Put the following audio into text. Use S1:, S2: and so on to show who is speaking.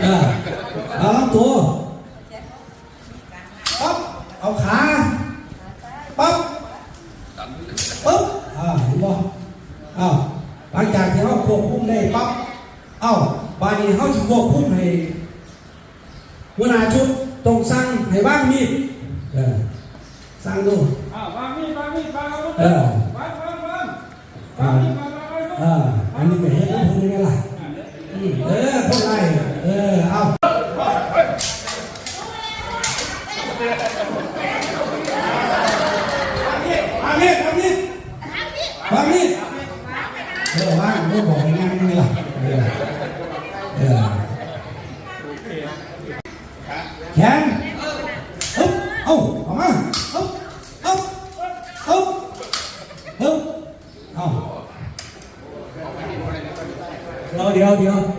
S1: เออเอาลำตัวปั๊บเอาขาปั๊บปึ๊บอ่าเห็นบ่อ้าวหลังจากที่เขาควบคุมได้ปั๊บเอ้าบาดนี้เขาจะควบคุมให้หัวหน้าชุดต้องสั่งให้บ้างมีดเออสั่งดู
S2: อ้าววางมีดวางมีดวางอาวุธ
S1: เออ
S2: วางวางวาง
S1: อ่า
S2: วางมีดวางวางอาวุธ
S1: เอออันนี้ก็เห็นแล้วพูดยังไงล่ะอืมเออ Hamid, Hamid. Hamid. Thế là bác cũng bỏ cái ngang như là. Chán. Úp, ô, bỏ má. Úp, úp, úp, úp. Không. Rồi, đi đâu, đi đâu.